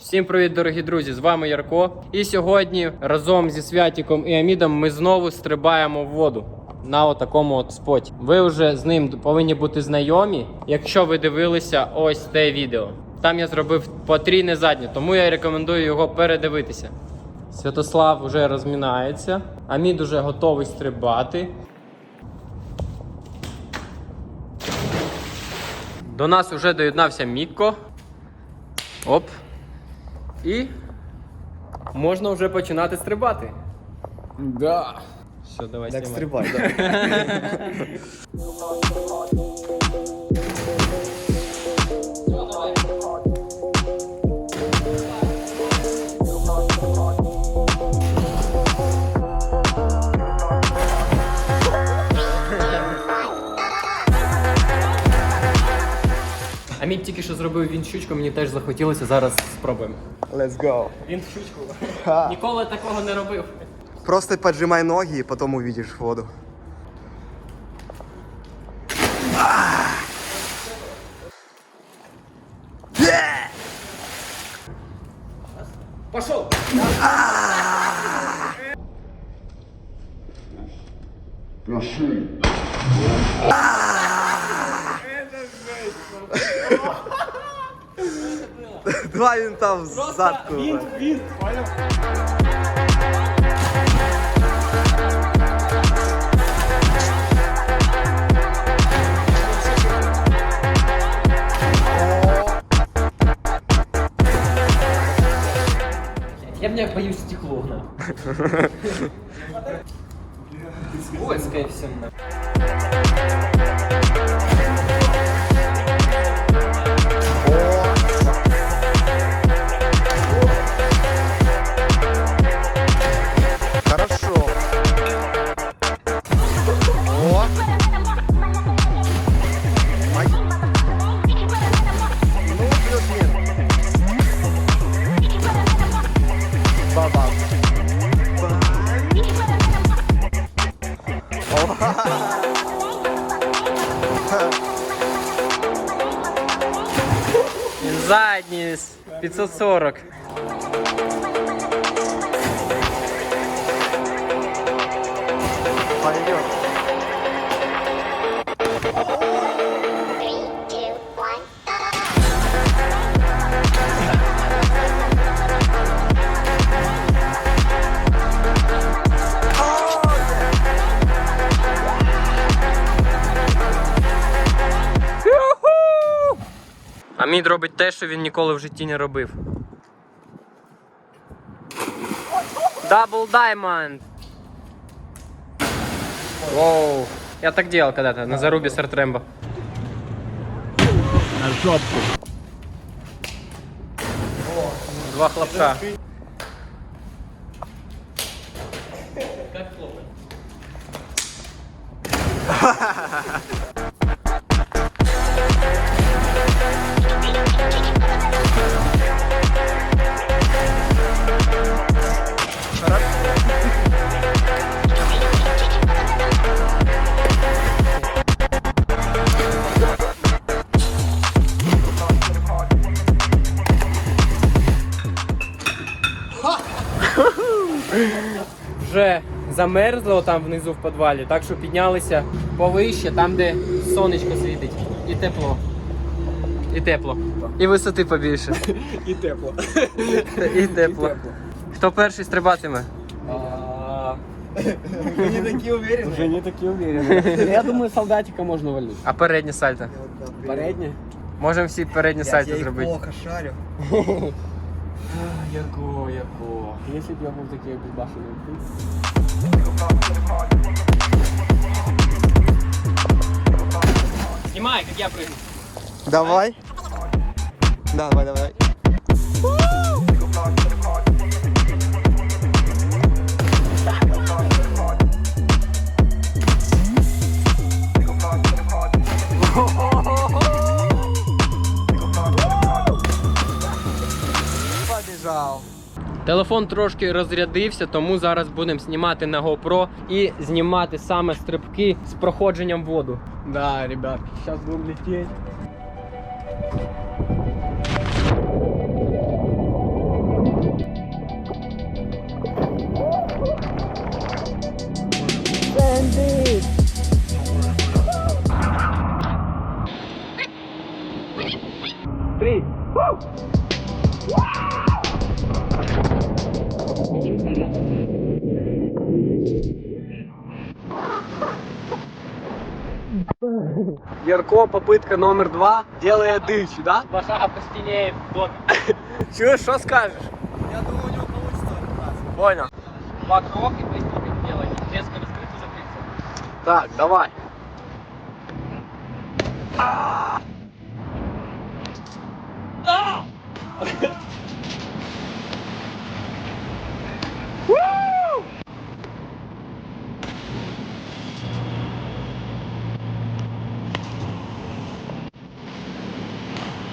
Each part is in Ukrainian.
Всім привіт, дорогі друзі! З вами Ярко. І сьогодні разом зі Святіком і Амідом ми знову стрибаємо в воду на отакому от споті. Ви вже з ним повинні бути знайомі, якщо ви дивилися ось те відео. Там я зробив потрійне заднє, тому я рекомендую його передивитися. Святослав вже розмінається, Амід уже готовий стрибати. До нас вже доєднався Мікко. Оп. І можна вже починати стрибати. Да. Все, давай Так стрибай, да. Амід тільки що зробив він щучку, мені теж захотілося, зараз спробуємо. Let's go. Він щучку. Ха. Ніколи такого не робив. Просто поджимай ноги і потім увидиш воду. Два винта в задку. він, Я б не боюсь стекло. Скользкое все. Хорошо. Задний 540. Амід робить те, що він ніколи в житті не робив. Дабл даймонд. Воу. Я так делал когда-то на зарубе с Артрембо. На жопку. Два хлопка. Вже замерзло там внизу в підвалі, так що піднялися повище, там, де сонечко світить. І тепло. І тепло. І висоти побільше. И тепло. І тепло. Хто перший стрибатиме? Вы не такие уверены? Уже не такі уверені. Я думаю, солдатика можна валити. А переднє сальто? Переднє? Можемо всі переднє сальто Я зробити. плохо шарю. Яко, яко. Якщо б я був такий безбашений. Знімай, як я прыгну. Давай. Да, давай, давай. Телефон трошки розрядився, тому зараз будемо знімати на GoPro і знімати саме стрибки з проходженням воду. Да, ребят, зараз будемо летіти. Три. Wow! Ярко, попытка номер два, делает дичь, да? Два шага по стіні в домі. Чуешь, что скажешь? Я думаю, у него получится в этот раз. Понял. Два кроки быстренько делай. Резко раскрыто закрыться. Так, давай.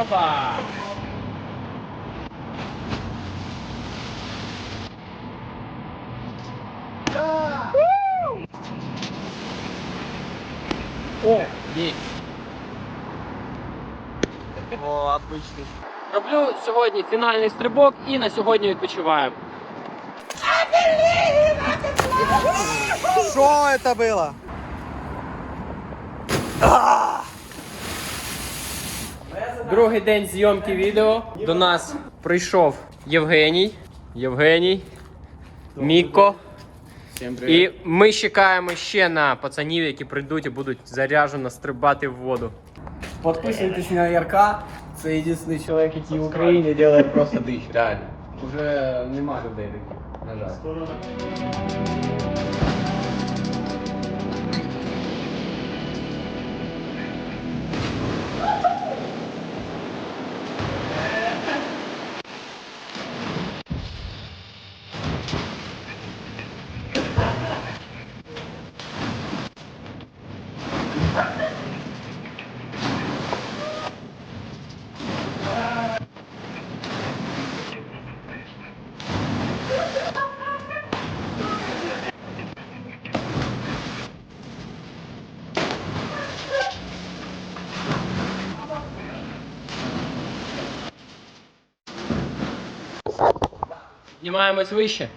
Опа! О, є. О, отличный. Роблю сьогодні фінальний стрибок і на сьогодні відпочиваємо. Что это было? Другий день зйомки відео. До нас прийшов Євгеній. Євгеній. Міко. І ми чекаємо ще на пацанів, які прийдуть і будуть заряжено стрибати в воду. Подписывайтесь на Ярка. Це єдиний чоловік, який в Україні робить просто дич, реально. Уже нема людей таких, на жаль. Знімаємось вище.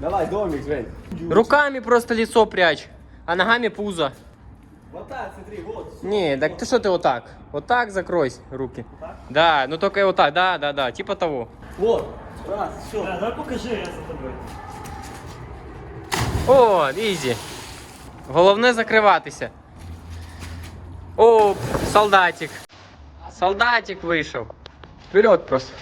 Давай, домик, Жень. Руками просто лицо прячь, а ногами пузо. Вот так, смотри, вот. Не, так ты что ты вот так? Вот так закрой руки. Да, ну только вот так, да, да, да, типа того. Вот. Раз, все. Да, давай покажи, я за тобой. О, ізі. Головне закриватися. О, солдатик. Солдатик вийшов. Вперед просто.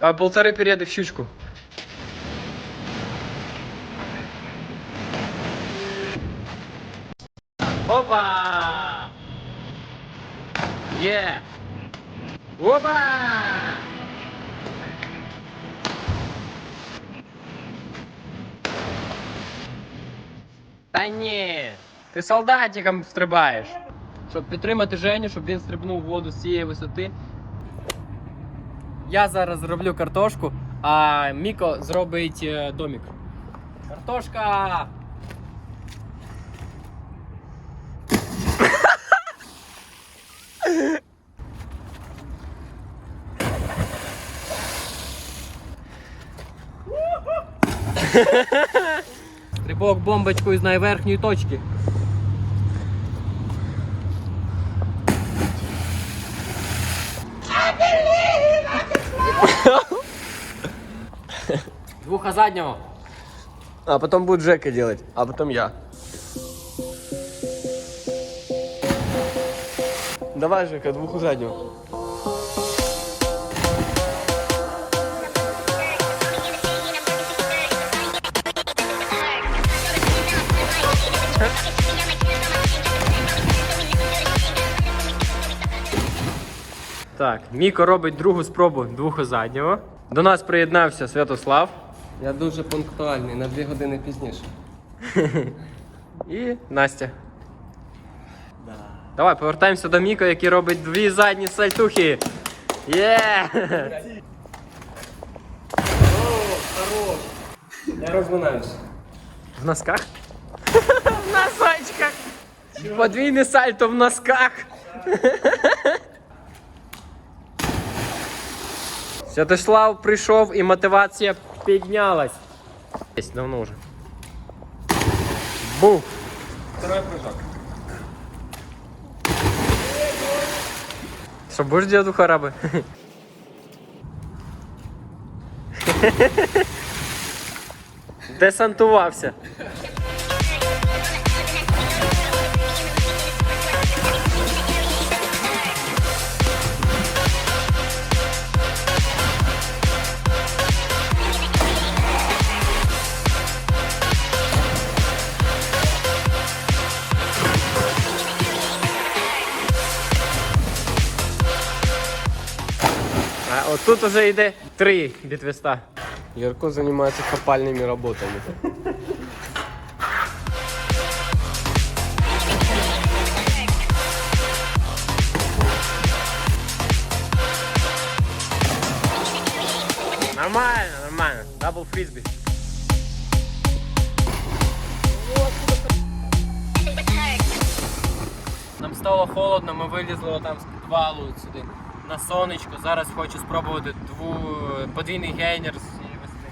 А полторы переда в щучку. Опа! Є! Опа! Та ні, ти солдатиком стрибаєш. Щоб підтримати Женю, щоб він стрибнув в воду з цієї висоти. Я зараз зроблю картошку, а Міко зробить е, домик. Картошка! Стрибок бомбочкою з найверхньої точки. Двуха заднього. А потом будет Жека делать, а потом я. Давай, Жека, двух у заднего. Так, Міко робить другу спробу двуху заднього. До нас приєднався Святослав Я дуже пунктуальний, на дві години пізніше. і Настя. Давай повертаємося до Міко, який робить дві задні сальтухи. Є! Я розминаюсь. В носках? В носочках! Подвійне сальто в носках. Святослав прийшов і мотивація піднялась. Десь давно вже. Бух! второй прыжок. Что, будешь дедуха рабы? Десантувався. А от тут уже йде три бітвеста. Ярко занимается копальными работами. Нормально, нормально. Дабл фрисбі. Нам стало холодно, ми вилізли отам з підвалу сюди на сонечко. Зараз хочу спробувати дву... подвійний гейнер з цієї весни.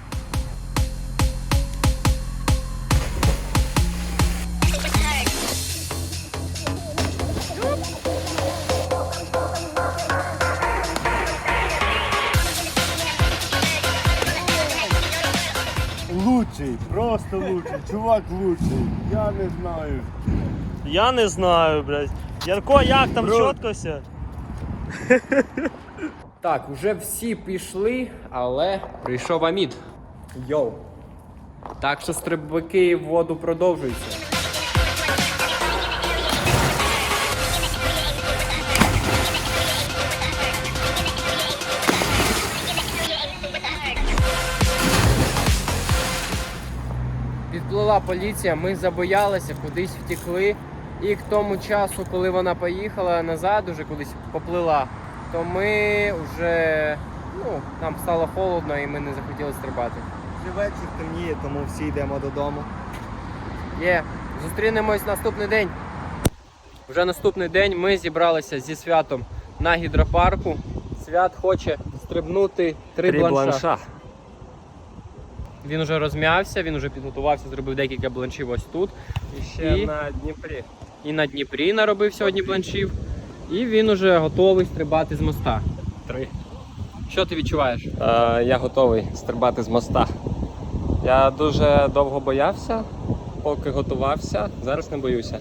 Лучший, просто лучший, чувак лучший. Я не знаю. Я не знаю, блядь. Ярко, як там Бро. чітко все? Так, вже всі пішли, але прийшов Амід. Йоу. Так що стрибки в воду продовжуються. Підплила поліція, ми забоялися, кудись втекли. І к тому часу, коли вона поїхала назад, уже кудись поплила, то ми вже ну, нам стало холодно і ми не захотіли стрибати. Вже вечір темніє, тому всі йдемо додому. Є, зустрінемось наступний день. Вже наступний день ми зібралися зі святом на гідропарку. Свят хоче стрибнути три, бланша. Він вже розм'явся, він вже підготувався, зробив декілька бланшів ось тут. І ще І- на Дніпрі. І на Дніпрі наробив сьогодні бланшів. І він уже готовий стрибати з моста. Три. Що ти відчуваєш? Е, я готовий стрибати з моста. Я дуже довго боявся, поки готувався. Зараз не боюся.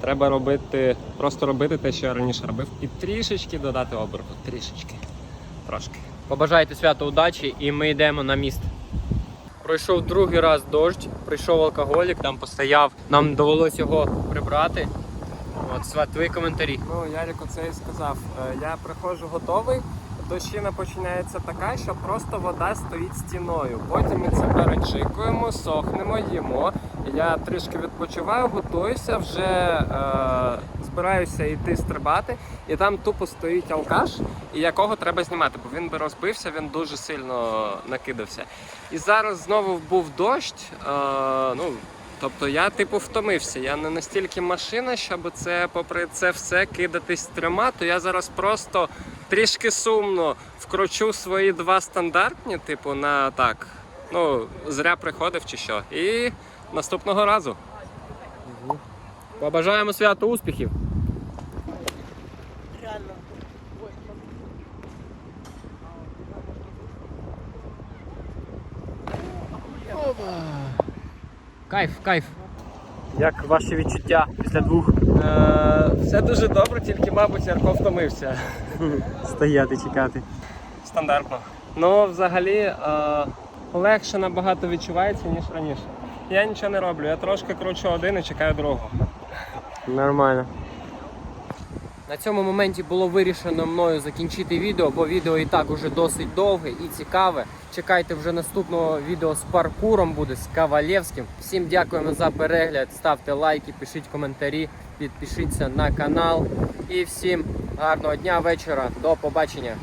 Треба робити, просто робити те, що я раніше робив, і трішечки додати оберту. Трішечки. Трошки. Побажайте свято удачі і ми йдемо на міст. Пройшов другий раз дощ, прийшов алкоголік, там постояв. Нам довелося його прибрати. От, Сват, твої коментарі. Ну, Ярик оце і сказав. Е, Я приходжу готовий, дощина починається така, що просто вода стоїть стіною. Потім ми це перечикуємо, сохнемо, їмо. Я трішки відпочиваю, готуюся, вже е, збираюся йти стрибати, і там тупо стоїть алкаш, і якого треба знімати, бо він би розбився, він дуже сильно накидався. І зараз знову був дощ. Е, ну, Тобто я типу втомився. Я не настільки машина, щоб це, попри це все кидатись трьома, то я зараз просто трішки сумно вкручу свої два стандартні, типу, на так. Ну, зря приходив чи що. І наступного разу. Побажаємо свято успіхів. Кайф, кайф. Як ваші відчуття після двох Е, все дуже добре, тільки, мабуть, Ярко втомився. стояти, чекати? Стандартно. Ну, взагалі, е, легше набагато відчувається, ніж раніше. Я нічого не роблю, я трошки кручу один і чекаю другого. Нормально. На цьому моменті було вирішено мною закінчити відео, бо відео і так уже досить довге і цікаве. Чекайте вже наступного відео з паркуром буде з Кавалєвським. Всім дякуємо за перегляд. Ставте лайки, пишіть коментарі, підпишіться на канал. І всім гарного дня, вечора. До побачення.